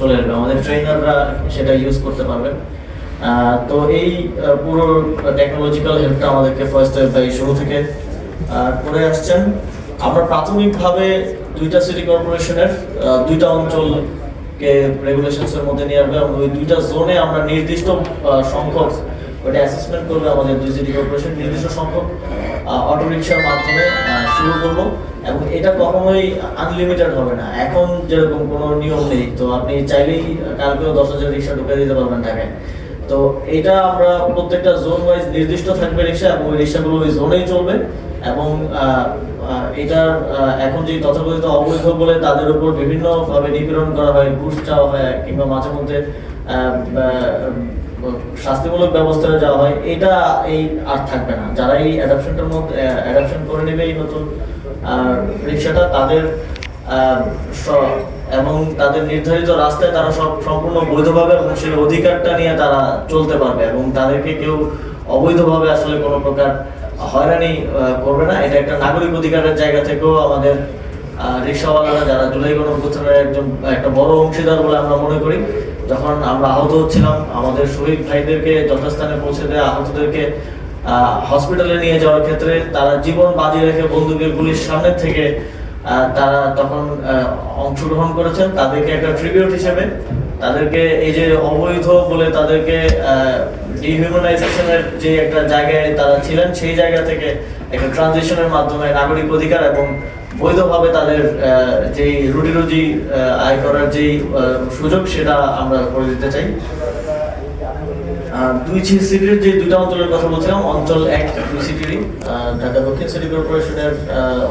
চলে আসবে। আমাদের ট্রেনাররা সেটা ইউজ করতে পারবেন। তো এই পুরো টেকনোলজিক্যাল হেল্পটা আমাদেরকে ফার্স্ট তাই শুরু থেকে করে আসছেন। আমরা প্রাথমিকভাবে দুইটা সিটি কর্পোরেশনের দুইটা অঞ্চলকে রেগুলেশনসের মধ্যে নিয়ে আসবে এবং ওই দুইটা জোনে আমরা নির্দিষ্ট সংখ্যক ওটা অ্যাসেসমেন্ট করবে আমাদের দুই কর্পোরেশন নির্দিষ্ট সংখ্যক অটো রিক্সার মাধ্যমে শুরু করব। এবং এটা কখনোই আনলিমিটেড হবে না। এখন যেরকম কোনো নিয়ম নেই, তো আপনি চাইলেই কালকেও দশ হাজার রিক্সা ঢুকে দিতে পারবেন ঢাকায়। তো এটা আমরা প্রত্যেকটা জোন ওয়াইজ নির্দিষ্ট থাকবে রিক্সা, এবং ওই রিক্সাগুলো ওই জোনেই চলবে। এবং এটা এখন যে তথাকথিত অবৈধ বলে তাদের উপর বিভিন্ন ভাবে নিপীড়ন করা হয়, ঘুষ চাওয়া হয়, কিংবা মাঝে মধ্যে শাস্তিমূলক ব্যবস্থা যাওয়া হয়, এটা এই আর থাকবে না। যারা এই অ্যাডাপশনটার মধ্যে অ্যাডাপশন করে নেবে এই নতুন রিক্সাটা তাদের এবং তাদের নির্ধারিত রাস্তায় তারা সব সম্পূর্ণ বৈধভাবে এবং সেই অধিকারটা নিয়ে তারা চলতে পারবে এবং তাদেরকে কেউ অবৈধভাবে আসলে কোনো প্রকার হয়রানি করবে না। এটা একটা নাগরিক অধিকারের জায়গা থেকেও আমাদের রিক্সাওয়ালারা যারা জুলাই গণঅভ্যুত্থানের একজন, একটা বড় অংশীদার বলে আমরা মনে করি যখন আমরা আহত হচ্ছিলাম, আমাদের শহীদ ভাইদেরকে যথাস্থানে পৌঁছে দেওয়া আহতদেরকে হসপিটালে নিয়ে যাওয়ার ক্ষেত্রে তারা জীবন বাজি রেখে বন্দুকের গুলির সামনে থেকে তারা তখন অংশগ্রহণ করেছেন। তাদেরকে একটা ট্রিবিউট হিসেবে, তাদেরকে এই যে অবৈধ বলে তাদেরকে ডিহিউম্যানাইজেশনের যে একটা জায়গায় তারা ছিলেন, সেই জায়গা থেকে একটা ট্রানজিশনের মাধ্যমে নাগরিক অধিকার এবং বৈধভাবে তাদের যে রুটি রুজি আয় করার যে সুযোগ, সেটা আমরা করে দিতে চাই। দুই সিটির যে দুইটা অঞ্চলের কথা বলছিলাম, অঞ্চল এক দুই সিটিরই ঢাকা দক্ষিণ সিটি কর্পোরেশনের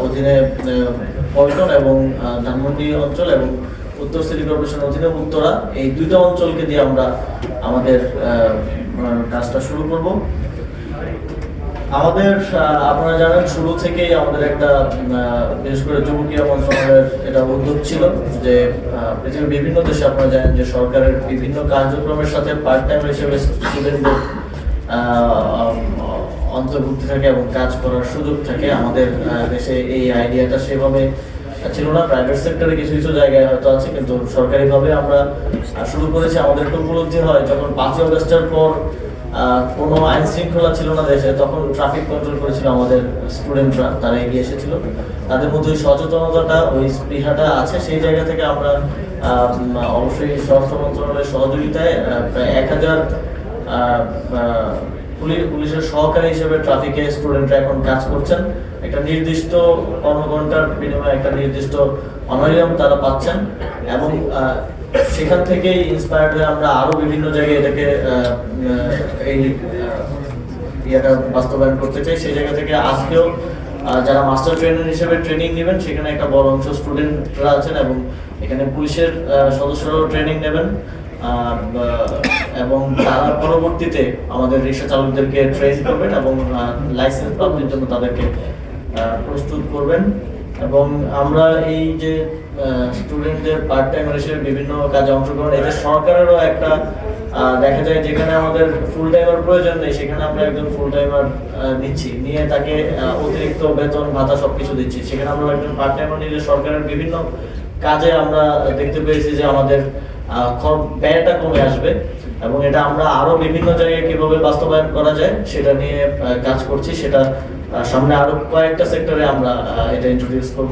অধীনে পল্টন এবং ধানমন্ডি অঞ্চল এবং উত্তর সিটি কর্পোরেশনের অধীনে উত্তরা, এই দুইটা অঞ্চলকে দিয়ে আমরা আমাদের কাজটা শুরু করব। আমাদের আপনারা জানেন শুরু থেকেই আমাদের একটা বিশেষ করে যুবকীয় মন্ত্রণালয়ের এটা উদ্যোগ ছিল যে পৃথিবীর বিভিন্ন দেশে আপনারা জানেন যে সরকারের বিভিন্ন কার্যক্রমের সাথে পার্ট টাইম হিসেবে স্টুডেন্টদের অন্তর্ভুক্তি থাকে এবং কাজ করার সুযোগ থাকে। আমাদের দেশে এই আইডিয়াটা সেভাবে ছিল না। প্রাইভেট সেক্টরে কিছু কিছু জায়গায় হয়তো আছে, কিন্তু সরকারিভাবে আমরা শুরু করেছি। আমাদের একটা উপলব্ধি হয় যখন পাঁচই অগস্টের পর কোনো আইন শৃঙ্খলা ছিল না দেশে। তখন ট্রাফিক কন্ট্রোল করেছিল আমাদের স্টুডেন্টরা তারা এগিয়ে এসেছিল। তাদের মধ্যে ওই সচেতনতাটা ওই স্পৃহাটা আছে। সেই জায়গা থেকে আমরা অবশ্যই স্বরাষ্ট্র মন্ত্রণালয়ের সহযোগিতায় প্রায় এক হাজার আহ, আহ, পুলি- পুলিশের সহকারী হিসেবে ট্রাফিকে স্টুডেন্টরা এখন কাজ করছেন। একটা নির্দিষ্ট কর্মঘন্টার বিনিময়ে একটা নির্দিষ্ট অনারিয়াম তারা পাচ্ছেন। এবং সেখান থেকেই ইন্সপায়ার্ড হয়ে আমরা আরও বিভিন্ন জায়গায় এটাকে বাস্তবায়ন করতে চাই। সেই জায়গা থেকে আজকেও যারা মাস্টার ট্রেনার হিসেবে ট্রেনিং নেবেন, সেখানে একটা বড় অংশ স্টুডেন্টরা আছেন এবং এখানে পুলিশের সদস্যরাও ট্রেনিং নেবেন। এবং তারা পরবর্তীতে আমাদের রিক্সা চালকদেরকে ট্রেন করবেন এবং লাইসেন্স প্রাপ্তির জন্য তাদেরকে প্রস্তুত করবেন। এবং আমরা এই যে স্টুডেন্টদের পার্ট টাইম হিসেবে বিভিন্ন কাজে অংশগ্রহণ এতে সরকারেরও একটা দেখা যায় যেখানে আমাদের ফুল টাইমার প্রয়োজন নেই, সেখানে আমরা একজন ফুল টাইমার নিচ্ছি। নিয়ে তাকে অতিরিক্ত বেতন, ভাতা সবকিছু দিচ্ছি। সেখানে আমরা একজন পার্ট টাইমার নিলে সরকারের বিভিন্ন কাজে আমরা দেখতে পেয়েছি যে আমাদের ব্যয়টা কমে আসবে এবং এটা আমরা আরও বিভিন্ন জায়গায় কীভাবে বাস্তবায়ন করা যায়, সেটা নিয়ে কাজ করছি। সেটা সামনে আরও কয়েকটা সেক্টরে আমরা এটা ইন্ট্রোডিউস করব।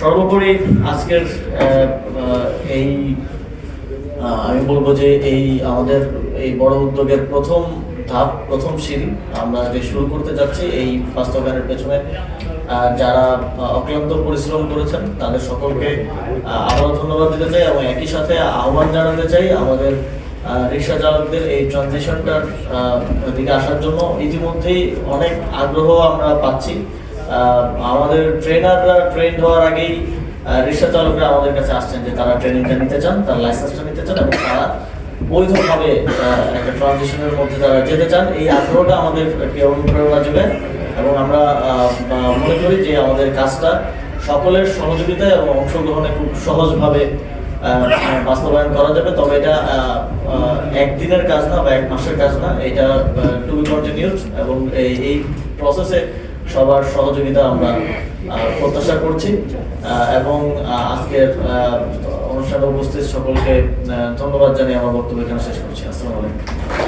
সর্বোপরি আজকের এই আমি বলব যে এই আমাদের এই বড় উদ্যোগের প্রথম ধাপ, প্রথম সিঁড়ি আমরা যে শুরু করতে যাচ্ছি এই বাস্তবায়নের পেছনে। যারা অক্লান্ত পরিশ্রম করেছেন, তাদের সকলকে আবারও ধন্যবাদ দিতে চাই এবং একই সাথে আহ্বান জানাতে চাই আমাদের রিক্সা চালকদের এই ট্রানজিশনটার দিকে আসার জন্য ইতিমধ্যেই অনেক আগ্রহ আমরা পাচ্ছি। আমাদের ট্রেনাররা ট্রেন হওয়ার আগেই রিক্সা চালকরা আমাদের কাছে আসছেন যে তারা ট্রেনিংটা নিতে চান, তার লাইসেন্সটা নিতে চান এবং তারা বৈধভাবে একটা ট্রানজিশনের মধ্যে তারা যেতে চান। এই আগ্রহটা আমাদের একটি অনুপ্রেরণা দেবে এবং আমরা মনে করি যে আমাদের কাজটা সকলের সহযোগিতা এবং অংশগ্রহণে খুব সহজভাবে বাস্তবায়ন করা যাবে। তবে এটা একদিনের কাজ না বা এক মাসের কাজ না, এটা টু বি কন্টিনিউড এবং এই প্রসেসে সবার সহযোগিতা আমরা প্রত্যাশা করছি। এবং আজকের অনুষ্ঠানে উপস্থিত সকলকে ধন্যবাদ জানিয়ে আমার বক্তব্য এখানে শেষ করছি। আসসালামু আলাইকুম।